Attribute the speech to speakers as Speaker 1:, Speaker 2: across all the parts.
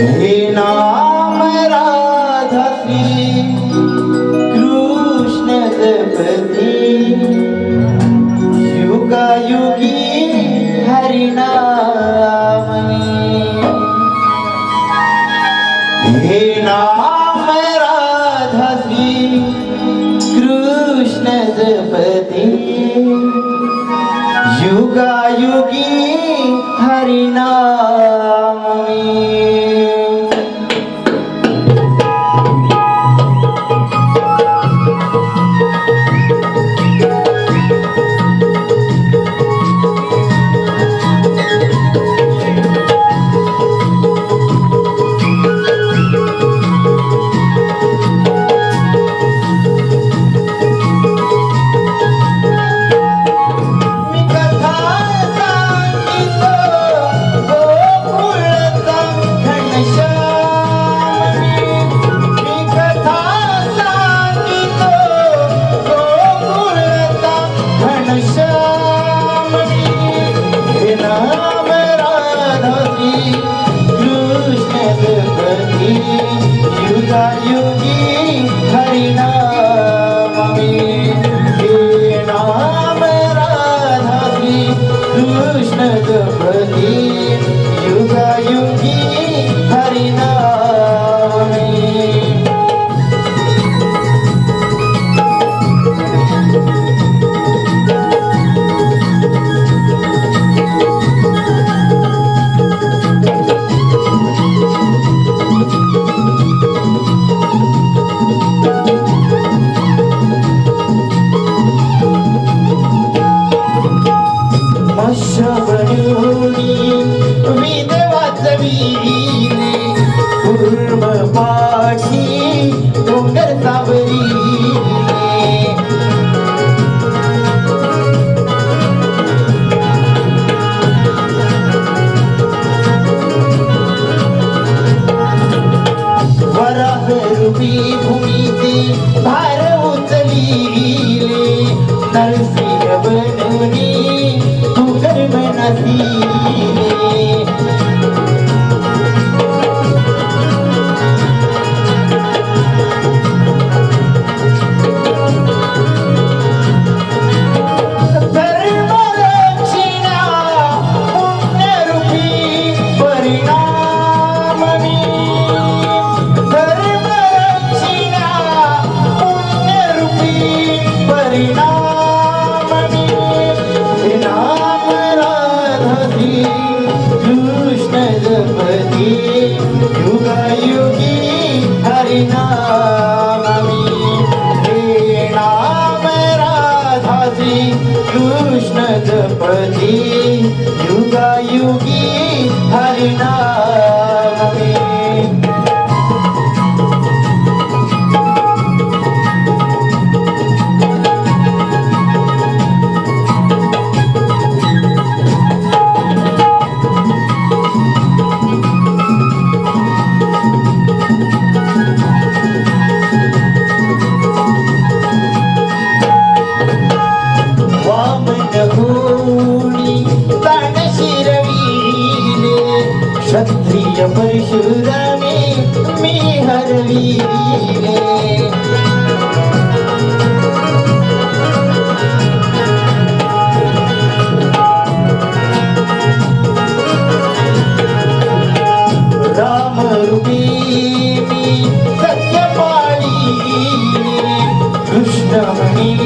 Speaker 1: हे नाम राधा श्री कृष्ण जपती युगायुगी हरिनामनी हे नाम Radha Shri Krishna जपती युगायुगी Don't get it, stop with you. 누가 유기 하리나 क्षत्रिय परिशुराने मी हरवी रामरूपी मी सत्यपाळी कृष्णमणी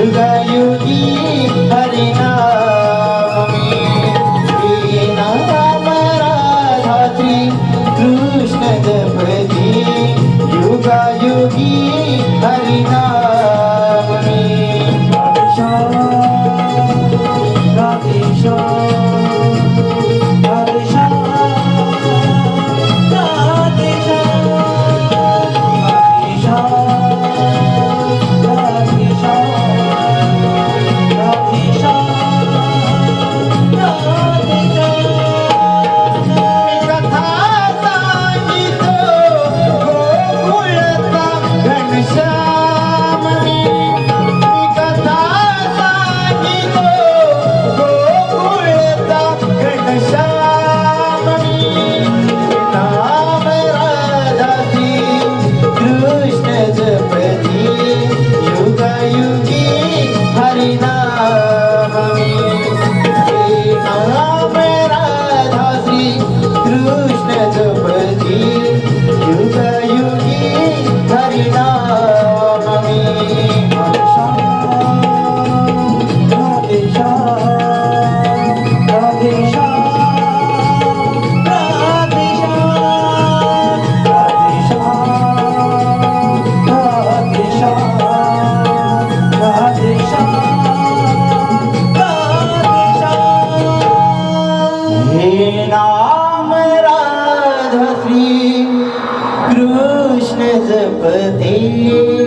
Speaker 1: యుగయుగి హరినామీ రాధాత్రి కృష్ణ జపతి యుగయుగి హరినామ you कृष्ण जपते।